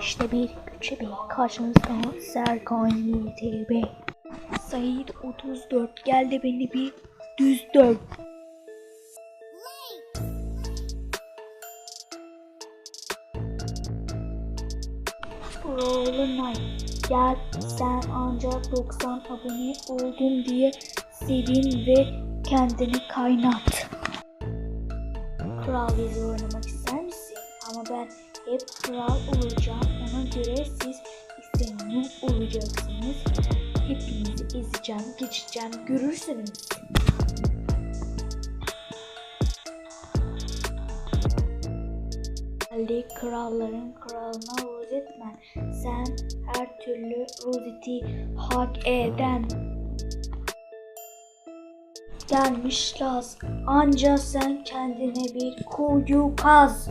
İşte bir güçlü bey karşınızda Serkan Bey. Sayit 34 geldi beni bir düz döv. Knight gel sen ancak 90 abone oldun diye sevin ve kendini kaynat. Kral dizi oynamak ister misin? Ama ben hep kral olacağım. Ona göre siz ise noob olacaksınız. Hepinizi ezeceğim, geçeceğim, görürsünüz. Geldi kralların kralına rozetmen. Sen her türlü rozeti hak eden. Gelmiş Laz. Anca sen kendine bir kuyu kaz.